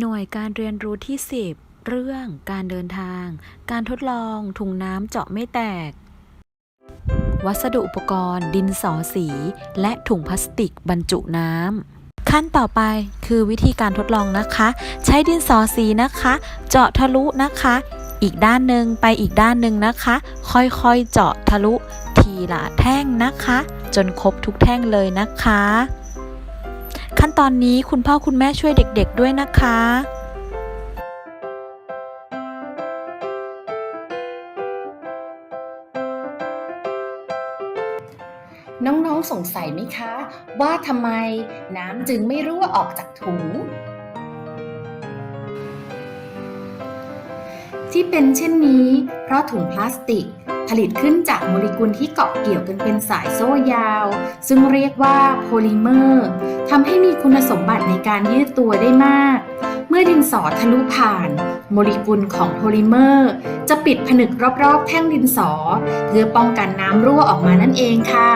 หน่วยการเรียนรู้ที่ 10 เรื่องการเดินทาง การทดลอง ถุงน้ำเจาะไม่แตก วัสดุอุปกรณ์ ดินสอสี และถุงพลาสติกบรรจุน้ำ ขั้นต่อไปคือวิธีการทดลองนะคะ ใช้ดินสอสีนะคะ เจาะทะลุนะคะ อีกด้านหนึ่งไปอีกด้านหนึ่งนะคะ ค่อยๆเจาะทะลุ ทีละแท่งนะคะ จนครบทุกแท่งเลยนะคะ ขั้นตอนนี้คุณพ่อคุณแม่ช่วยเด็กๆด้วยนะคะน้องๆสงสัยไหมคะ ว่าทำไมน้ำจึงไม่รั่วออกจากถุง ที่เป็นเช่นนี้ เพราะถุงพลาสติก ผลิตขึ้นจากโมเลกุลที่เกาะเกี่ยวกันเป็นสายโซ่ยาว ซึ่งเรียกว่าโพลิเมอร์ทำให้มีคุณสมบัติในการยืดตัวได้มาก เมื่อดินสอทะลุผ่าน โมเลกุลของโพลิเมอร์ จะปิดผนึกรอบๆ แท่งดินสอ เพื่อป้องกันน้ำรั่วออกมานั่นเองค่ะ